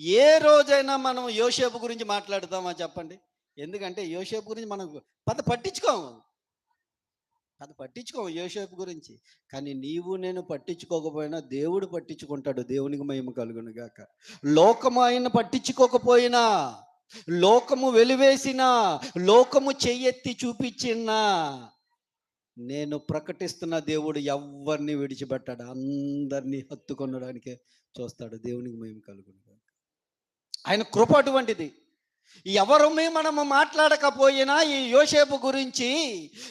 ఏ రోజైనా మనం యోసేపు గురించి మాట్లాడతామా చెప్పండి? ఎందుకంటే యోసేపు గురించి మనం పద పట్టించుకోము. అది పట్టించుకోము యోసేపు గురించి. కానీ నీవు నేను పట్టించుకోకపోయినా దేవుడు పట్టించుకుంటాడు. దేవునికి మహిమ కలుగును గాక. లోకము ఆయన పట్టించుకోకపోయినా లోకము వెలివేసిన లోకము చెయ్యెత్తి చూపించినా నేను ప్రకటిస్తున్న దేవుడు ఎవరిని విడిచిపెట్టాడు. అందరినీ హత్తుకొనడానికే చూస్తాడు. దేవునికి మహిమ కలుగును ఆయన కృప అటువంటిది. ఎవరమే మనము మాట్లాడకపోయినా ఈ యోసేపు గురించి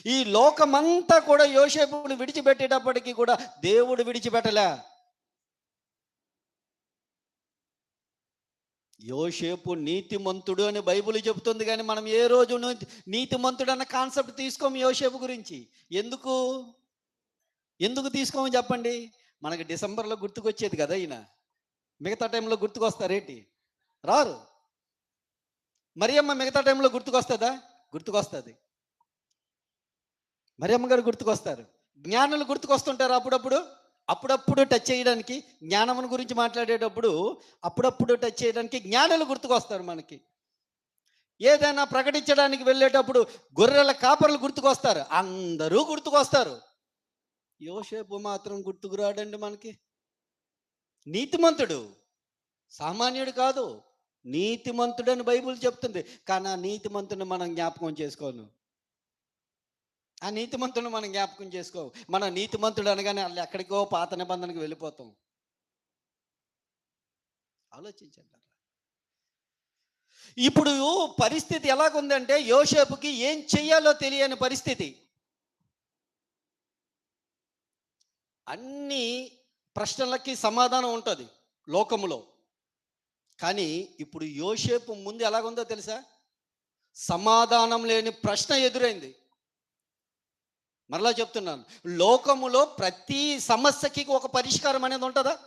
ఈ లోకమంతా కూడా యోసేపును విడిచిపెట్టేటప్పటికీ కూడా దేవుడు విడిచిపెట్టలే. యోసేపు నీతిమంతుడు అని బైబిల్ చెబుతుంది కానీ మనం ఏ రోజు నీతిమంతుడు అన్న కాన్సెప్ట్ తీసుకోము యోసేపు గురించి. ఎందుకు? ఎందుకు తీసుకోమని చెప్పండి? మనకి డిసెంబర్లో గుర్తుకొచ్చేది కదా ఈయన. మిగతా టైంలో గుర్తుకొస్తారేంటి? రారు. మరియమ్మ మిగతా టైంలో గుర్తుకొస్తుందా? గుర్తుకొస్తుంది. మరియమ్మ గారు గుర్తుకొస్తారు. జ్ఞానులు గుర్తుకొస్తుంటారు అప్పుడప్పుడు? అప్పుడప్పుడు టచ్ చేయడానికి జ్ఞానమును గురించి మాట్లాడేటప్పుడు అప్పుడప్పుడు టచ్ చేయడానికి జ్ఞానులు గుర్తుకొస్తారు మనకి. ఏదైనా ప్రకటించడానికి వెళ్ళేటప్పుడు గొర్రెల కాపర్లు గుర్తుకొస్తారు. అందరూ గుర్తుకొస్తారు. యోసేపు మాత్రం గుర్తుకురాడండి మనకి. నీతిమంతుడు. సామాన్యుడు కాదు. నీతిమంతుడని బైబుల్ చెప్తుంది. కానీ ఆ నీతిమంతుని మనం జ్ఞాపకం చేసుకోను. ఆ నీతిమంతుని మనం జ్ఞాపకం చేసుకో మన నీతిమంతుడు అనగానే వాళ్ళు ఎక్కడికో పాత నిబంధనకు వెళ్ళిపోతాం. ఆలోచించండి ఇప్పుడు పరిస్థితి ఎలాగుందంటే యోసేపుకి ఏం చెయ్యాలో తెలియని పరిస్థితి. అన్ని ప్రశ్నలకి సమాధానం ఉంటుంది లోకములో. కానీ ఇప్పుడు యోసేపు ముందు ఎలాగుందో తెలుసా? సమాధానం లేని ప్రశ్న ఎదురైంది. మరలా చెప్తున్నాను. లోకములో ప్రతి సమస్యకి ఒక పరిష్కారం అనేది ఉంటుందా?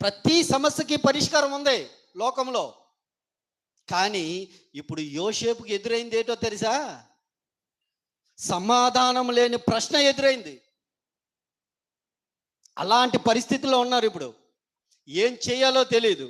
ప్రతి సమస్యకి పరిష్కారం ఉంది లోకంలో కానీ ఇప్పుడు యోసేపుకి ఎదురైంది ఏంటో తెలుసా? సమాధానం లేని ప్రశ్న ఎదురైంది. అలాంటి పరిస్థితిలో ఉన్నారు ఇప్పుడు. ఏం చేయాలో తెలియదు